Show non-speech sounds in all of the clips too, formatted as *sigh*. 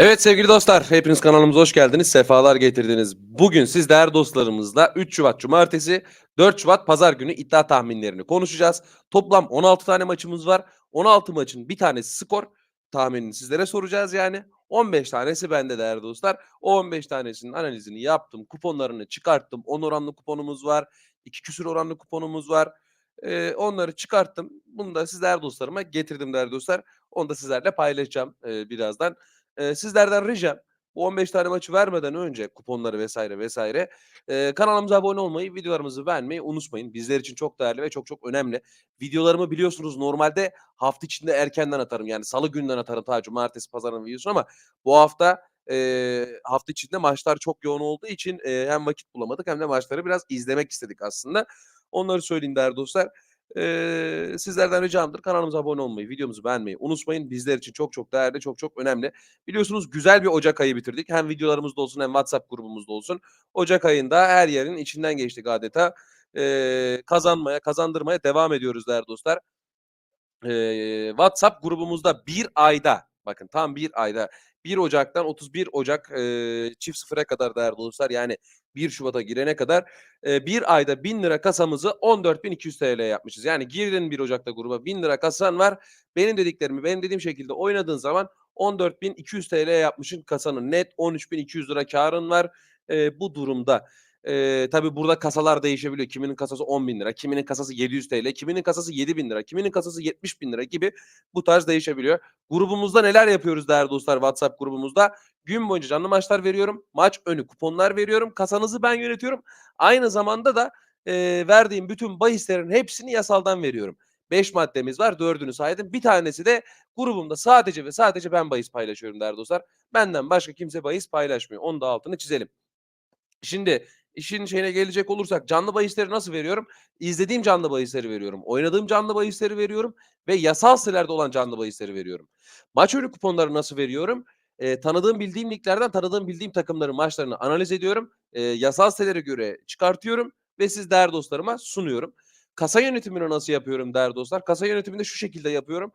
Evet sevgili dostlar, hepiniz kanalımıza hoş geldiniz, sefalar getirdiniz. Bugün siz değerli dostlarımızla 3 Şubat Cumartesi, 4 Şubat Pazar günü iddia tahminlerini konuşacağız. Toplam 16 tane maçımız var. 16 maçın bir tanesi skor tahminini sizlere soracağız yani. 15 tanesi bende değerli dostlar. O 15 tanesinin analizini yaptım, kuponlarını çıkarttım. 10 oranlı kuponumuz var, 2 küsür oranlı kuponumuz var. Ee, onları çıkarttım. Bunu da siz değerli dostlarıma getirdim değerli dostlar. Onu da sizlerle paylaşacağım e, birazdan. Eee, sizlerden ricam bu 15 tane maçı vermeden önce kuponları vesaire vesaire eee, kanalımıza abone olmayı, videolarımızı beğenmeyi unutmayın. Bizler için çok değerli ve çok çok önemli. Videolarımı biliyorsunuz normalde hafta içinde erkenden atarım. Yani salı günden atarım ta cumartesi pazarın videosunu ama bu hafta eee, hafta içinde maçlar çok yoğun olduğu için eee, hem vakit bulamadık hem de maçları biraz izlemek istedik aslında. Onları söyleyeyim değerli dostlar. Eee, sizlerden ricamdır kanalımıza abone olmayı, videomuzu beğenmeyi unutmayın. Bizler için çok çok değerli, çok çok önemli. Biliyorsunuz güzel bir Ocak ayı bitirdik. Hem videolarımızda olsun hem WhatsApp grubumuzda olsun. Ocak ayında her yerin içinden geçtik adeta. Eee, kazanmaya, kazandırmaya devam ediyoruz değerli dostlar. Eee, WhatsApp grubumuzda bir ayda, bakın tam bir ayda 1 Ocak'tan 31 Ocak eee, çift sıfıra kadar değerli dostlar yani 1 Şubat'a girene kadar eee, bir ayda 1000 lira kasamızı 14.200 TL yapmışız. Yani girdin 1 Ocak'ta gruba 1000 lira kasan var. Benim dediklerimi benim dediğim şekilde oynadığın zaman 14.200 TL yapmışsın kasanın net 13.200 lira karın var eee, bu durumda. Eee, tabii burada kasalar değişebiliyor. Kiminin kasası 10.000 lira, kiminin kasası 700 TL, kiminin kasası 7.000 lira, kiminin kasası 70.000 lira gibi bu tarz değişebiliyor. Grubumuzda neler yapıyoruz değerli dostlar WhatsApp grubumuzda? Gün boyunca canlı maçlar veriyorum. Maç önü kuponlar veriyorum. Kasanızı ben yönetiyorum. Aynı zamanda da eee, verdiğim bütün bahislerin hepsini yasaldan veriyorum. 5 maddemiz var. 4'ünü saydım. Bir tanesi de grubumda sadece ve sadece ben bahis paylaşıyorum değerli dostlar. Benden başka kimse bahis paylaşmıyor. Onu da altını çizelim. Şimdi işin şeyine gelecek olursak canlı bahisleri nasıl veriyorum? İzlediğim canlı bahisleri veriyorum. Oynadığım canlı bahisleri veriyorum ve yasal sitelerde olan canlı bahisleri veriyorum. Maç önü kuponları nasıl veriyorum? Eee, tanıdığım bildiğim liglerden tanıdığım bildiğim takımların maçlarını analiz ediyorum. Eee, yasal sitelere göre çıkartıyorum ve siz değerli dostlarıma sunuyorum. Kasa yönetimini nasıl yapıyorum değerli dostlar? Kasa yönetimini şu şekilde yapıyorum.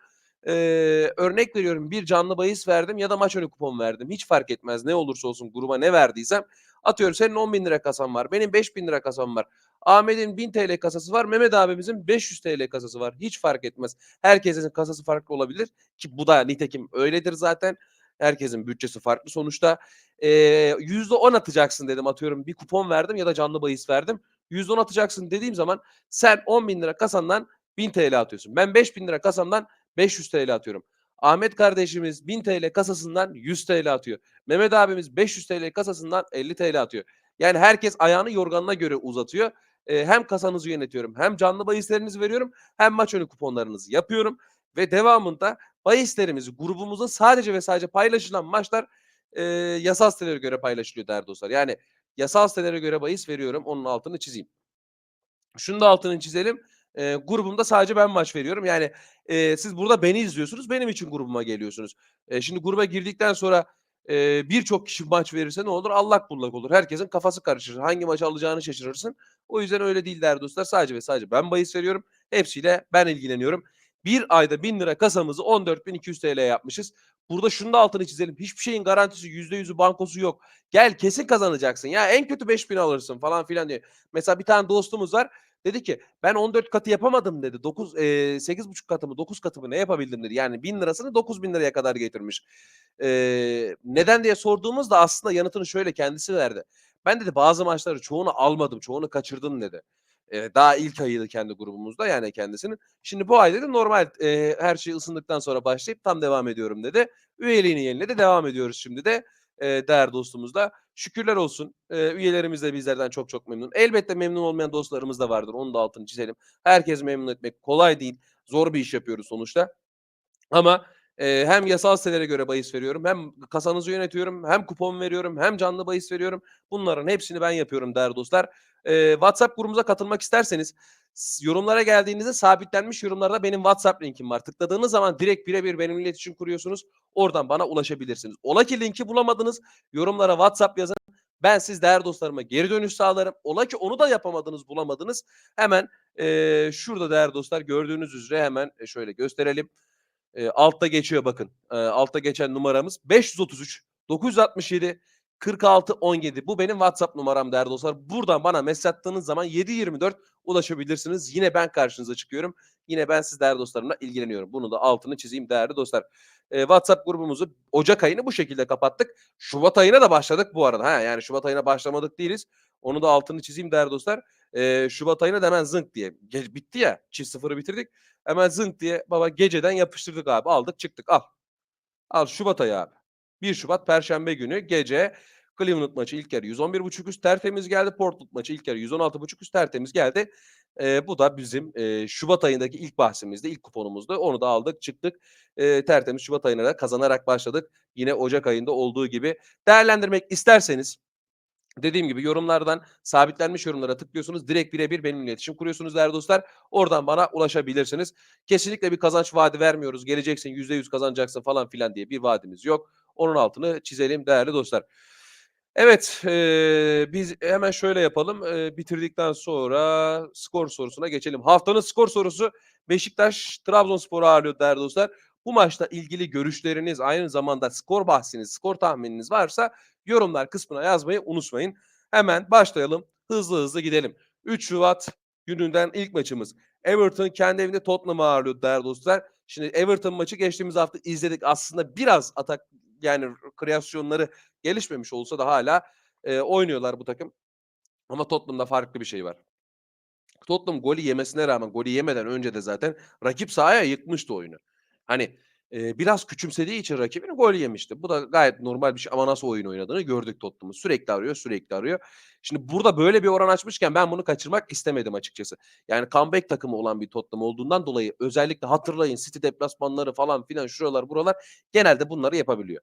Eee, örnek veriyorum bir canlı bahis verdim ya da maç önü kupon verdim. Hiç fark etmez ne olursa olsun gruba ne verdiysem Atıyorum senin 10.000 lira kasan var. Benim 5.000 lira kasam var. Ahmet'in 1000 TL kasası var. Mehmet abimizin 500 TL kasası var. Hiç fark etmez. Herkesin kasası farklı olabilir ki bu da nitekim öyledir zaten. Herkesin bütçesi farklı sonuçta. Eee %10 atacaksın dedim atıyorum. Bir kupon verdim ya da canlı bahis verdim. %10 atacaksın dediğim zaman sen 10.000 lira kasandan 1000 TL atıyorsun. Ben 5.000 lira kasamdan 500 TL atıyorum. Ahmet kardeşimiz 1000 TL kasasından 100 TL atıyor. Mehmet abimiz 500 TL kasasından 50 TL atıyor. Yani herkes ayağını yorganına göre uzatıyor. Eee, hem kasanızı yönetiyorum, hem canlı bahislerinizi veriyorum, hem maç önü kuponlarınızı yapıyorum ve devamında bahislerimizi grubumuzda sadece ve sadece paylaşılan maçlar eee, yasal sitelere göre paylaşılıyor değerli dostlar. Yani yasal sitelere göre bahis veriyorum. Onun altını çizeyim. Şunu da altını çizelim. Eee, grubumda sadece ben maç veriyorum. Yani, eee, siz burada beni izliyorsunuz, benim için grubuma geliyorsunuz. Eee, şimdi gruba girdikten sonra, eee, birçok kişi *laughs* maç verirse ne olur? Allak bullak olur. Herkesin kafası karışır. Hangi maçı alacağını şaşırırsın. O yüzden öyle değil değerli dostlar. Sadece ve sadece ben bahis veriyorum. Hepsiyle ben ilgileniyorum. Bir ayda 1000 lira kasamızı 14.200 TL yapmışız. Burada şunu da altını çizelim. Hiçbir şeyin garantisi, %100'ü bankosu yok. Gel kesin kazanacaksın. Ya en kötü 5000 alırsın falan filan diye. Mesela bir tane dostumuz var. Dedi ki ben 14 katı yapamadım dedi. 9 eee, 8,5 katı mı 9 katı ne yapabildim dedi. Yani 1000 lirasını 9.000 liraya kadar getirmiş. Eee, neden diye sorduğumuzda aslında yanıtını şöyle kendisi verdi. Ben dedi bazı maçları çoğunu almadım, çoğunu kaçırdım dedi. Eee, daha ilk ayıydı kendi grubumuzda yani kendisinin. Şimdi bu ay dedi normal eee, her şey ısındıktan sonra başlayıp tam devam ediyorum dedi. Üyeliğini yeniledi. Devam ediyoruz şimdi de eee, değerli dostumuzla. Şükürler olsun. Eee, üyelerimiz de bizlerden çok çok memnun. Elbette memnun olmayan dostlarımız da vardır. Onun da altını çizelim. Herkes memnun etmek kolay değil. Zor bir iş yapıyoruz sonuçta. Ama, eee, hem yasal sitelere göre bahis veriyorum, hem kasanızı yönetiyorum, hem kupon veriyorum, hem canlı bahis veriyorum. Bunların hepsini ben yapıyorum değerli dostlar. Eee, WhatsApp grubumuza katılmak isterseniz yorumlara geldiğinizde sabitlenmiş yorumlarda benim WhatsApp linkim var. Tıkladığınız zaman direkt birebir benimle iletişim kuruyorsunuz. Oradan bana ulaşabilirsiniz. Ola ki linki bulamadınız, yorumlara WhatsApp yazın. Ben siz değerli dostlarıma geri dönüş sağlarım. Ola ki onu da yapamadınız, bulamadınız. Hemen, eee, şurada değerli dostlar gördüğünüz üzere hemen, eee, şöyle gösterelim. Eee, altta geçiyor bakın. Eee, altta geçen numaramız 533 967 46 17. Bu benim WhatsApp numaram değerli dostlar. Buradan bana mesaj attığınız zaman 724 ulaşabilirsiniz. Yine ben karşınıza çıkıyorum. Yine ben siz değerli dostlarımla ilgileniyorum. Bunu da altını çizeyim değerli dostlar. Ee, WhatsApp grubumuzu Ocak ayını bu şekilde kapattık. Şubat ayına da başladık bu arada. Ha, yani Şubat ayına başlamadık değiliz. Onu da altını çizeyim değerli dostlar. Ee, Şubat ayına da hemen zınk diye. Ge- bitti ya. Çift sıfırı bitirdik. Hemen zınk diye baba geceden yapıştırdık abi. Aldık çıktık al. Al Şubat ayı abi. 1 Şubat Perşembe günü gece Cleveland maçı ilk yarı 111.5 üst tertemiz geldi. Portland maçı ilk yarı 116.5 üst tertemiz geldi. Ee, bu da bizim e, Şubat ayındaki ilk bahsimizde, ilk kuponumuzdu. Onu da aldık, çıktık. E, tertemiz Şubat ayına da kazanarak başladık. Yine Ocak ayında olduğu gibi. Değerlendirmek isterseniz Dediğim gibi yorumlardan sabitlenmiş yorumlara tıklıyorsunuz. Direkt birebir benimle iletişim kuruyorsunuz değerli dostlar. Oradan bana ulaşabilirsiniz. Kesinlikle bir kazanç vaadi vermiyoruz. Geleceksin %100 kazanacaksın falan filan diye bir vaadimiz yok. Onun altını çizelim değerli dostlar. Evet, eee, biz hemen şöyle yapalım. Eee, bitirdikten sonra skor sorusuna geçelim. Haftanın skor sorusu Beşiktaş Trabzonspor'u ağırlıyor değerli dostlar. Bu maçla ilgili görüşleriniz, aynı zamanda skor bahsiniz, skor tahmininiz varsa yorumlar kısmına yazmayı unutmayın. Hemen başlayalım. Hızlı hızlı gidelim. 3 Şubat gününden ilk maçımız. Everton kendi evinde Tottenham'ı ağırlıyor değerli dostlar. Şimdi Everton maçı geçtiğimiz hafta izledik. Aslında biraz atak yani kreasyonları gelişmemiş olsa da hala e, oynuyorlar bu takım. Ama Tottenham'da farklı bir şey var. Tottenham golü yemesine rağmen golü yemeden önce de zaten rakip sahaya yıkmıştı oyunu. Hani e, biraz küçümsediği için rakibini gol yemişti. Bu da gayet normal bir şey ama nasıl oyun oynadığını gördük Tottenham'ı. Sürekli arıyor, sürekli arıyor. Şimdi burada böyle bir oran açmışken ben bunu kaçırmak istemedim açıkçası. Yani comeback takımı olan bir Tottenham olduğundan dolayı özellikle hatırlayın City deplasmanları falan filan şuralar buralar genelde bunları yapabiliyor.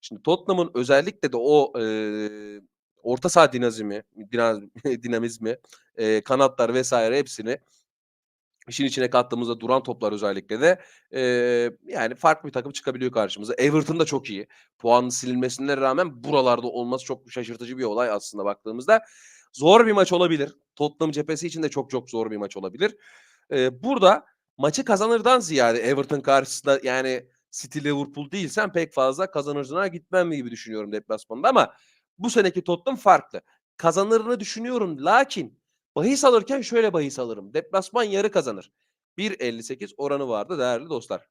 Şimdi Tottenham'ın özellikle de o eee, orta saha dinamizmi, dinamizmi, *laughs* dinamizmi eee, kanatlar vesaire hepsini işin içine kattığımızda duran toplar özellikle de eee, yani farklı bir takım çıkabiliyor karşımıza. Everton da çok iyi. Puanın silinmesine rağmen buralarda olması çok şaşırtıcı bir olay aslında baktığımızda. Zor bir maç olabilir. Tottenham cephesi için de çok çok zor bir maç olabilir. Eee, burada maçı kazanırdan ziyade Everton karşısında yani City Liverpool değilsen pek fazla kazanırına gitmem gibi düşünüyorum deplasmanda ama bu seneki Tottenham farklı. Kazanırını düşünüyorum lakin bahis alırken şöyle bahis alırım. Deplasman yarı kazanır. 1.58 oranı vardı değerli dostlar.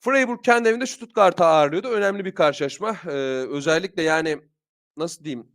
Freiburg kendi evinde Stuttgart'ı ağırlıyordu. Önemli bir karşılaşma. Ee, özellikle yani nasıl diyeyim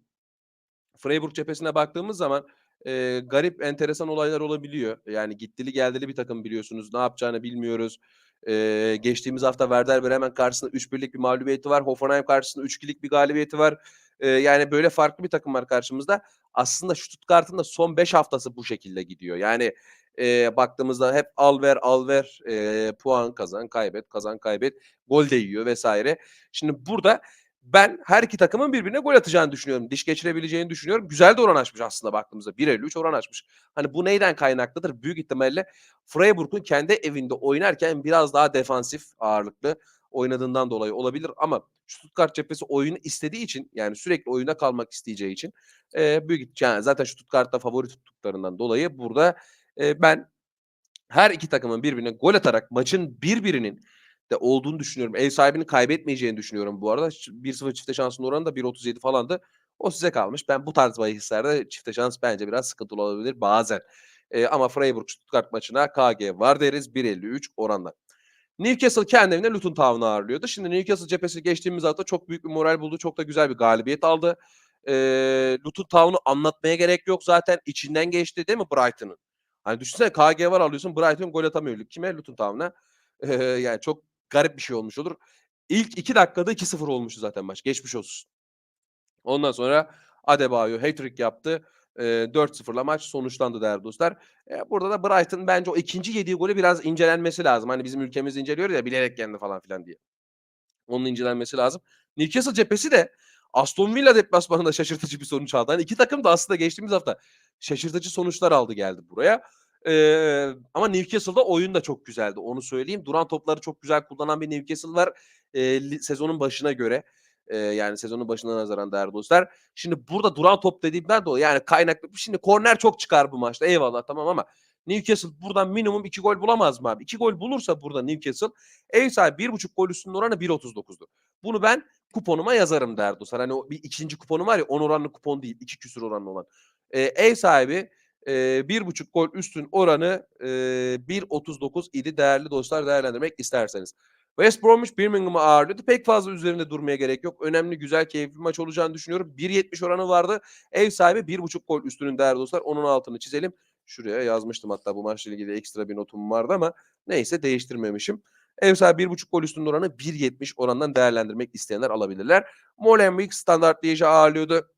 Freiburg cephesine baktığımız zaman eee, garip, enteresan olaylar olabiliyor. Yani gittili geldili bir takım biliyorsunuz. Ne yapacağını bilmiyoruz. Eee, geçtiğimiz hafta Werder Bremen karşısında 3-1'lik bir mağlubiyeti var. Hoffenheim karşısında 3-2'lik bir galibiyeti var. Eee, yani böyle farklı bir takım var karşımızda. Aslında Stuttgart'ın da son 5 haftası bu şekilde gidiyor. Yani eee, baktığımızda hep al ver al ver eee, puan kazan kaybet kazan kaybet gol de yiyor vesaire. Şimdi burada ben her iki takımın birbirine gol atacağını düşünüyorum. Diş geçirebileceğini düşünüyorum. Güzel de oran açmış aslında baktığımızda. 1.53 oran açmış. Hani bu neyden kaynaklıdır? Büyük ihtimalle Freiburg'un kendi evinde oynarken biraz daha defansif ağırlıklı oynadığından dolayı olabilir ama Stuttgart cephesi oyunu istediği için yani sürekli oyuna kalmak isteyeceği için e, büyük yani zaten Stuttgart'ta favori tuttuklarından dolayı burada e, ben her iki takımın birbirine gol atarak maçın birbirinin de olduğunu düşünüyorum. Ev sahibinin kaybetmeyeceğini düşünüyorum bu arada. Ş 1-0 çifte şansın oranı da 1.37 falandı. O size kalmış. Ben bu tarz bahislerde çifte şans bence biraz sıkıntılı olabilir bazen. Eee, ama Freiburg Stuttgart maçına KG var deriz 1.53 oranla. Newcastle kendi evinde Luton Town'u ağırlıyordu. Şimdi Newcastle cephesi geçtiğimiz hafta çok büyük bir moral buldu. Çok da güzel bir galibiyet aldı. Eee, Luton Town'u anlatmaya gerek yok zaten. içinden geçti değil mi Brighton'ın? Hani düşünsene KG var alıyorsun Brighton gol atamıyor. Kime? Luton Town'a. Eee, *laughs* yani çok garip bir şey olmuş olur. İlk 2 dakikada 2-0 olmuştu zaten maç. Geçmiş olsun. Ondan sonra Adebayo hat-trick yaptı. Eee, 4-0'la maç sonuçlandı değerli dostlar. Eee, burada da Brighton bence o ikinci yediği golü biraz incelenmesi lazım. Hani bizim ülkemiz inceliyor ya bilerek yendi falan filan diye. Onun incelenmesi lazım. Newcastle cephesi de Aston Villa deplasmanında şaşırtıcı bir sonuç aldı. Hani iki takım da aslında geçtiğimiz hafta şaşırtıcı sonuçlar aldı geldi buraya. Eee, ama Newcastle'da oyun da çok güzeldi. Onu söyleyeyim. Duran topları çok güzel kullanan bir Newcastle var. Li sezonun başına göre. Eee, yani sezonun başına nazaran değerli dostlar. Şimdi burada duran top dediğimden dolayı yani kaynaklı şimdi korner çok çıkar bu maçta. Eyvallah tamam ama Newcastle buradan minimum 2 gol bulamaz mı abi? 2 gol bulursa burada Newcastle ev sahibi 1.5 gol üstünün oranı 1.39'du. Bunu ben kuponuma yazarım değerli dostlar. Hani o bir ikinci kuponum var ya 10 oranlı kupon değil. 2 küsur oranlı olan. Ee, ev sahibi e, bir buçuk gol üstün oranı e, 1.39 idi değerli dostlar değerlendirmek isterseniz. West Bromwich Birmingham'ı ağırlıyordu. Pek fazla üzerinde durmaya gerek yok. Önemli, güzel, keyifli bir maç olacağını düşünüyorum. 1.70 oranı vardı. Ev sahibi 1.5 gol üstünün değerli dostlar. Onun altını çizelim. Şuraya yazmıştım hatta bu maçla ilgili ekstra bir notum vardı ama neyse değiştirmemişim. Ev sahibi 1.5 gol üstünün oranı 1.70 orandan değerlendirmek isteyenler alabilirler. Molenbeek standart Liège'i ağırlıyordu.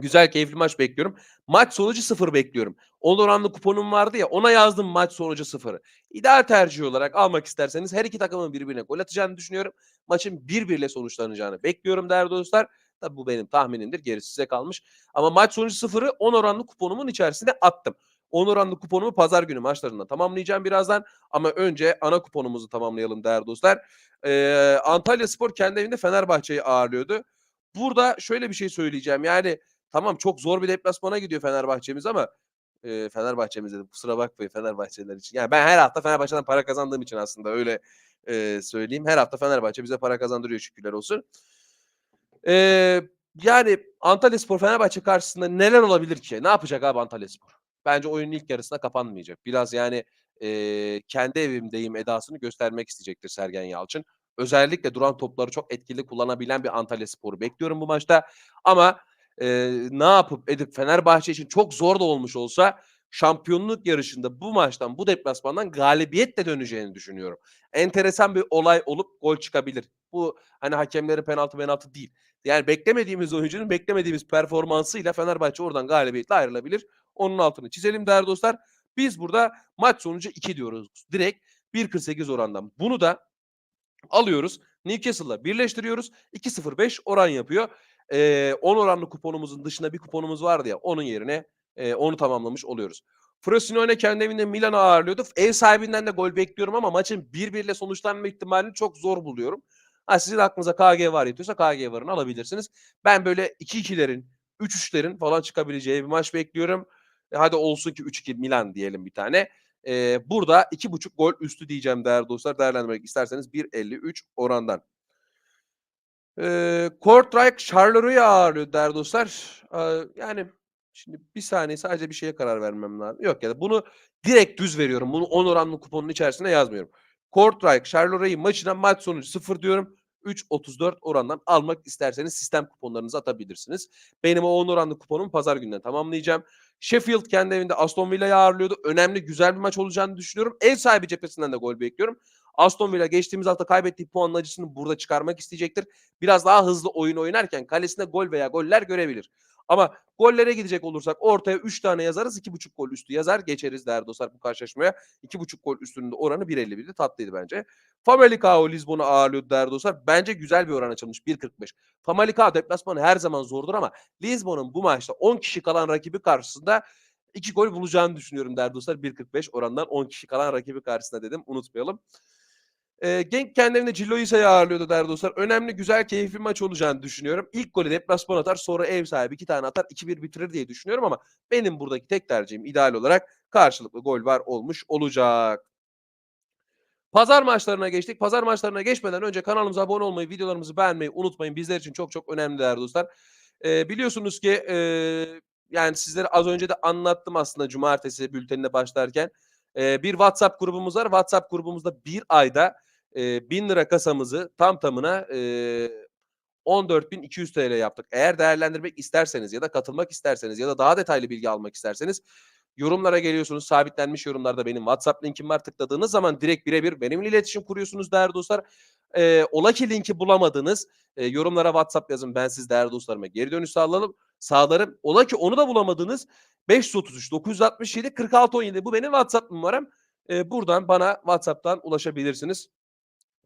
Güzel keyifli maç bekliyorum. Maç sonucu sıfır bekliyorum. 10 oranlı kuponum vardı ya ona yazdım maç sonucu sıfırı. İdeal tercih olarak almak isterseniz her iki takımın birbirine gol atacağını düşünüyorum. Maçın bir birle sonuçlanacağını bekliyorum değerli dostlar. Tabi bu benim tahminimdir. Gerisi size kalmış. Ama maç sonucu sıfırı 10 oranlı kuponumun içerisine attım. 10 oranlı kuponumu pazar günü maçlarında tamamlayacağım birazdan. Ama önce ana kuponumuzu tamamlayalım değerli dostlar. Ee, Antalya Spor kendi evinde Fenerbahçe'yi ağırlıyordu. Burada şöyle bir şey söyleyeceğim. Yani tamam çok zor bir deplasmana gidiyor Fenerbahçe'miz ama e, Fenerbahçe'miz dedim. Kusura bakmayın Fenerbahçeliler için. Yani ben her hafta Fenerbahçe'den para kazandığım için aslında öyle e, söyleyeyim. Her hafta Fenerbahçe bize para kazandırıyor şükürler olsun. E, yani Antalya Spor Fenerbahçe karşısında neler olabilir ki? Ne yapacak abi Antalya Spor? Bence oyunun ilk yarısına kapanmayacak. Biraz yani e, kendi evimdeyim edasını göstermek isteyecektir Sergen Yalçın. Özellikle duran topları çok etkili kullanabilen bir Antalya Spor'u bekliyorum bu maçta. Ama e, ne yapıp edip Fenerbahçe için çok zor da olmuş olsa şampiyonluk yarışında bu maçtan bu deplasmandan galibiyetle döneceğini düşünüyorum. Enteresan bir olay olup gol çıkabilir. Bu hani hakemlerin penaltı penaltı değil. Yani beklemediğimiz oyuncunun beklemediğimiz performansıyla Fenerbahçe oradan galibiyetle ayrılabilir. Onun altını çizelim değerli dostlar. Biz burada maç sonucu 2 diyoruz. Direkt 1.48 orandan. Bunu da alıyoruz. Newcastle'la birleştiriyoruz. 2.05 oran yapıyor. Ee, 10 oranlı kuponumuzun dışında bir kuponumuz vardı ya onun yerine e, onu tamamlamış oluyoruz. Frosinone kendi evinde Milan'ı ağırlıyordu. Ev sahibinden de gol bekliyorum ama maçın 1-1 ile sonuçlanma ihtimalini çok zor buluyorum. Ha, sizin aklınıza KG var yatıyorsa KG varını alabilirsiniz. Ben böyle 2-2'lerin, 3-3'lerin falan çıkabileceği bir maç bekliyorum. E, hadi olsun ki 3-2 Milan diyelim bir tane. E, burada 2.5 gol üstü diyeceğim değerli dostlar. Değerlendirmek isterseniz 1.53 orandan. E, Kortrijk Charleroi ağırlıyor değerli dostlar. E, yani şimdi bir saniye sadece bir şeye karar vermem lazım. Yok ya da bunu direkt düz veriyorum. Bunu 10 oranlı kuponun içerisine yazmıyorum. Kortrijk Charleroi maçına maç sonucu 0 diyorum. 3.34 orandan almak isterseniz sistem kuponlarınızı atabilirsiniz. Benim o 10 oranlı kuponumu pazar gününden tamamlayacağım. Sheffield kendi evinde Aston Villa'yı ağırlıyordu. Önemli güzel bir maç olacağını düşünüyorum. Ev sahibi cephesinden de gol bekliyorum. Aston Villa geçtiğimiz hafta kaybettiği puanın acısını burada çıkarmak isteyecektir. Biraz daha hızlı oyun oynarken kalesine gol veya goller görebilir. Ama gollere gidecek olursak ortaya 3 tane yazarız. 2.5 gol üstü yazar. Geçeriz değerli dostlar bu karşılaşmaya. 2.5 gol üstünün de oranı 1.51'di. Tatlıydı bence. Famalicao Lisbon'u ağırlıyordu değerli dostlar. Bence güzel bir oran açılmış. 1.45. Famalicao deplasmanı her zaman zordur ama Lisbon'un bu maçta 10 kişi kalan rakibi karşısında 2 gol bulacağını düşünüyorum değerli dostlar. 1.45 orandan 10 kişi kalan rakibi karşısında dedim. Unutmayalım. E, Genk kendi evinde Cilloisa'yı ağırlıyordu değerli dostlar. Önemli, güzel, keyifli maç olacağını düşünüyorum. İlk golü deplasman atar, sonra ev sahibi iki tane atar, 2-1 bitirir diye düşünüyorum ama benim buradaki tek tercihim ideal olarak karşılıklı gol var olmuş olacak. Pazar maçlarına geçtik. Pazar maçlarına geçmeden önce kanalımıza abone olmayı, videolarımızı beğenmeyi unutmayın. Bizler için çok çok önemli değerli dostlar. E, biliyorsunuz ki e, yani sizlere az önce de anlattım aslında cumartesi bültenine başlarken. E, bir WhatsApp grubumuz var. WhatsApp grubumuzda bir ayda e, 1000 lira kasamızı tam tamına e, 14.200 TL yaptık. Eğer değerlendirmek isterseniz ya da katılmak isterseniz ya da daha detaylı bilgi almak isterseniz yorumlara geliyorsunuz. Sabitlenmiş yorumlarda benim WhatsApp linkim var. Tıkladığınız zaman direkt birebir benimle iletişim kuruyorsunuz değerli dostlar. E, ola ki linki bulamadınız. E, yorumlara WhatsApp yazın. Ben siz değerli dostlarıma geri dönüş sağlarım. sağlarım. Ola ki onu da bulamadınız. 533 967 46 17 bu benim WhatsApp numaram. E, buradan bana WhatsApp'tan ulaşabilirsiniz.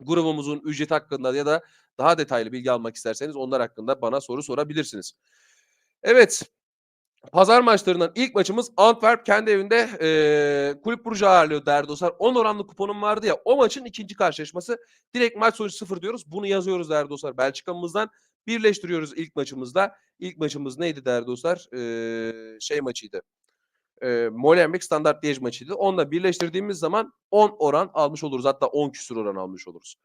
Grubumuzun ücret hakkında ya da daha detaylı bilgi almak isterseniz onlar hakkında bana soru sorabilirsiniz. Evet. Pazar maçlarından ilk maçımız Antwerp kendi evinde e, Kulüp Brugge ağırlıyor değerli dostlar. 10 oranlı kuponum vardı ya o maçın ikinci karşılaşması. Direkt maç sonucu 0 diyoruz. Bunu yazıyoruz değerli dostlar. Belçika'mızdan birleştiriyoruz ilk maçımızda. İlk maçımız neydi değerli dostlar? E, şey maçıydı. E, Molenbeek standart Liège maçıydı. Onunla birleştirdiğimiz zaman 10 oran almış oluruz. Hatta 10 küsur oran almış oluruz.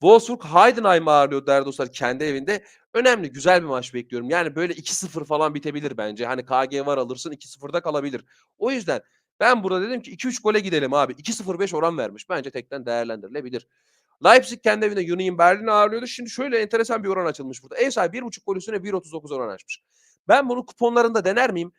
Wolfsburg Heidenheim'i ağırlıyor değerli dostlar kendi evinde. Önemli, güzel bir maç bekliyorum. Yani böyle 2-0 falan bitebilir bence. Hani KG var alırsın 2-0'da kalabilir. O yüzden ben burada dedim ki 2-3 gole gidelim abi. 2-0-5 oran vermiş. Bence tekten değerlendirilebilir. Leipzig kendi evinde Union Berlin'i ağırlıyordu. Şimdi şöyle enteresan bir oran açılmış burada. Ev sahibi 1.5 gol üstüne 1.39 oran açmış. Ben bunu kuponlarında dener miyim?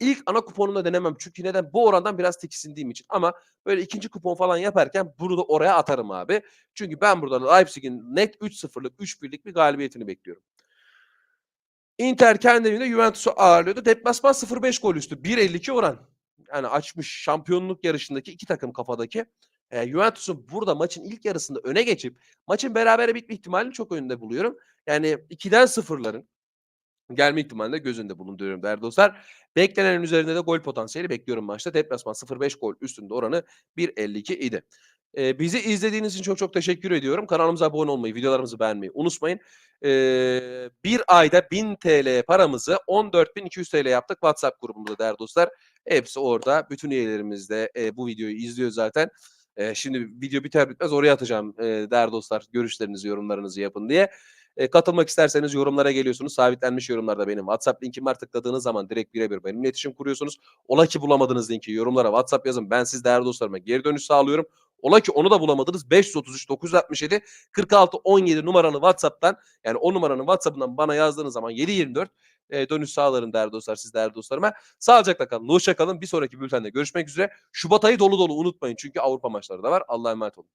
İlk ana kuponunda denemem. Çünkü neden? Bu orandan biraz tiksindiğim için. Ama böyle ikinci kupon falan yaparken bunu da oraya atarım abi. Çünkü ben burada Leipzig'in net 3-0'lık, 3-1'lik bir galibiyetini bekliyorum. Inter kendi evinde Juventus'u ağırlıyordu. Deplasman 0-5 gol üstü. 1.52 oran. Yani açmış şampiyonluk yarışındaki iki takım kafadaki. E, Juventus'un burada maçın ilk yarısında öne geçip maçın berabere bitme ihtimalini çok önünde buluyorum. Yani 2'den 0'ların gelme ihtimalini de göz önünde bulunduruyorum değerli dostlar. Beklenenin üzerinde de gol potansiyeli bekliyorum maçta. Deplasman 0-5 gol üstünde oranı 1.52 idi. Ee, bizi izlediğiniz için çok çok teşekkür ediyorum. Kanalımıza abone olmayı, videolarımızı beğenmeyi unutmayın. Ee, bir ayda 1000 TL paramızı 14.200 TL yaptık WhatsApp grubumuzda değerli dostlar. Hepsi orada. Bütün üyelerimiz de e, bu videoyu izliyor zaten. E, şimdi video biter bitmez oraya atacağım e, değerli dostlar. Görüşlerinizi, yorumlarınızı yapın diye. E, katılmak isterseniz yorumlara geliyorsunuz. Sabitlenmiş yorumlarda benim WhatsApp linkim var. Tıkladığınız zaman direkt birebir benimle iletişim kuruyorsunuz. Ola ki bulamadığınız linki yorumlara WhatsApp yazın. Ben siz değerli dostlarıma geri dönüş sağlıyorum. Ola ki onu da bulamadınız. 533 967 46 17 numaralı WhatsApp'tan yani o numaranın WhatsApp'ından bana yazdığınız zaman 724 e, dönüş sağlarım değerli dostlar siz değerli dostlarıma. Sağlıcakla kalın. Hoşça kalın. Bir sonraki bültende görüşmek üzere. Şubat ayı dolu dolu unutmayın. Çünkü Avrupa maçları da var. Allah'a emanet olun.